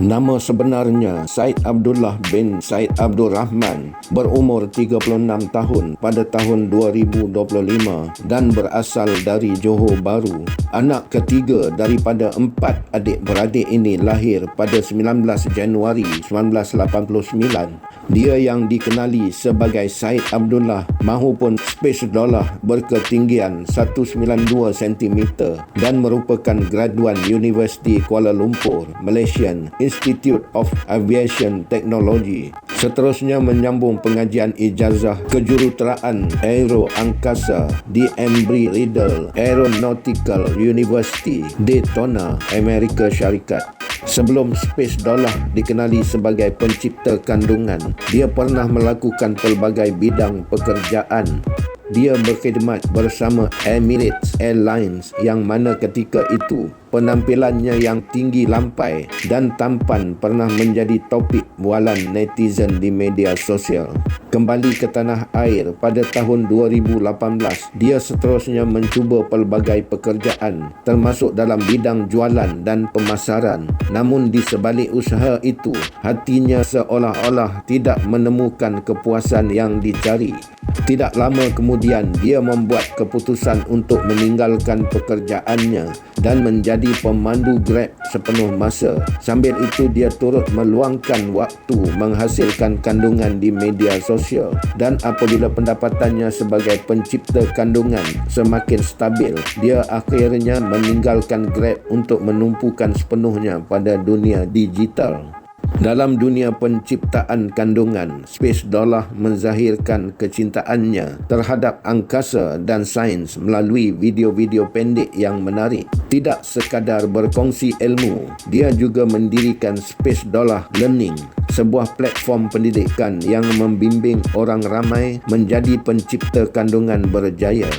Nama sebenarnya Said Abdullah bin Said Abdul Rahman berumur 36 tahun pada tahun 2025 dan berasal dari Johor Bahru. Anak ketiga daripada empat adik-beradik ini lahir pada 19 Januari 1989. Dia yang dikenali sebagai Said Abdullah mahupun Space Dollar berketinggian 192 cm dan merupakan graduan Universiti Kuala Lumpur, Malaysian Institute of Aviation Technology. Seterusnya menyambung pengajian ijazah kejuruteraan aero angkasa di Embry-Riddle Aeronautical University, Daytona, Amerika Syarikat. Sebelum Space Dollar dikenali sebagai pencipta kandungan, dia pernah melakukan pelbagai bidang pekerjaan dia berkhidmat bersama Emirates Airlines yang mana ketika itu penampilannya yang tinggi lampai dan tampan pernah menjadi topik bualan netizen di media sosial. Kembali ke tanah air pada tahun 2018, dia seterusnya mencuba pelbagai pekerjaan termasuk dalam bidang jualan dan pemasaran. Namun di sebalik usaha itu, hatinya seolah-olah tidak menemukan kepuasan yang dicari. Tidak lama kemudian dia membuat keputusan untuk meninggalkan pekerjaannya dan menjadi pemandu Grab sepenuh masa. Sambil itu dia turut meluangkan waktu menghasilkan kandungan di media sosial dan apabila pendapatannya sebagai pencipta kandungan semakin stabil, dia akhirnya meninggalkan Grab untuk menumpukan sepenuhnya pada dunia digital. Dalam dunia penciptaan kandungan, Space Dollar menzahirkan kecintaannya terhadap angkasa dan sains melalui video-video pendek yang menarik. Tidak sekadar berkongsi ilmu, dia juga mendirikan Space Dollar Learning, sebuah platform pendidikan yang membimbing orang ramai menjadi pencipta kandungan berjaya.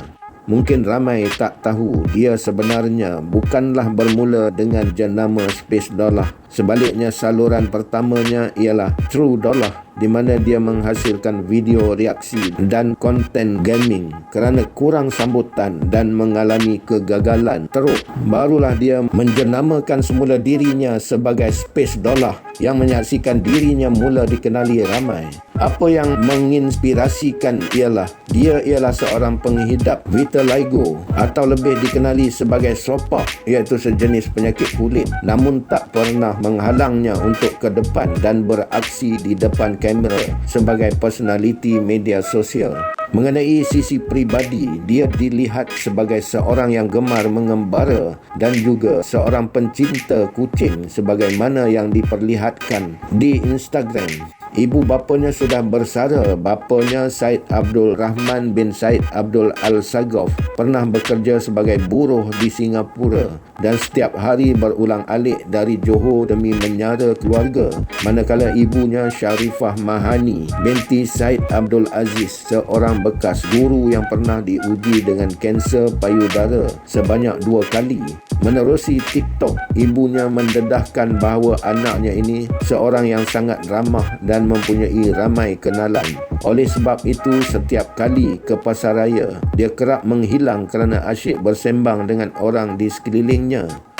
Mungkin ramai tak tahu dia sebenarnya bukanlah bermula dengan jenama Space Dollar. Sebaliknya saluran pertamanya ialah True Dollar di mana dia menghasilkan video reaksi dan konten gaming kerana kurang sambutan dan mengalami kegagalan teruk. Barulah dia menjenamakan semula dirinya sebagai Space Dollar yang menyaksikan dirinya mula dikenali ramai. Apa yang menginspirasikan ialah dia ialah seorang penghidap vitiligo atau lebih dikenali sebagai sopak iaitu sejenis penyakit kulit namun tak pernah menghalangnya untuk ke depan dan beraksi di depan kamera sebagai personaliti media sosial. Mengenai sisi pribadi, dia dilihat sebagai seorang yang gemar mengembara dan juga seorang pencinta kucing sebagaimana yang diperlihatkan di Instagram. Ibu bapanya sudah bersara. Bapanya Said Abdul Rahman bin Said Abdul Al-Sagof pernah bekerja sebagai buruh di Singapura dan setiap hari berulang alik dari Johor demi menyara keluarga. Manakala ibunya Sharifah Mahani binti Said Abdul Aziz seorang bekas guru yang pernah diuji dengan kanser payudara sebanyak dua kali. Menerusi TikTok, ibunya mendedahkan bahawa anaknya ini seorang yang sangat ramah dan mempunyai ramai kenalan. Oleh sebab itu, setiap kali ke pasar raya, dia kerap menghilang kerana asyik bersembang dengan orang di sekelilingnya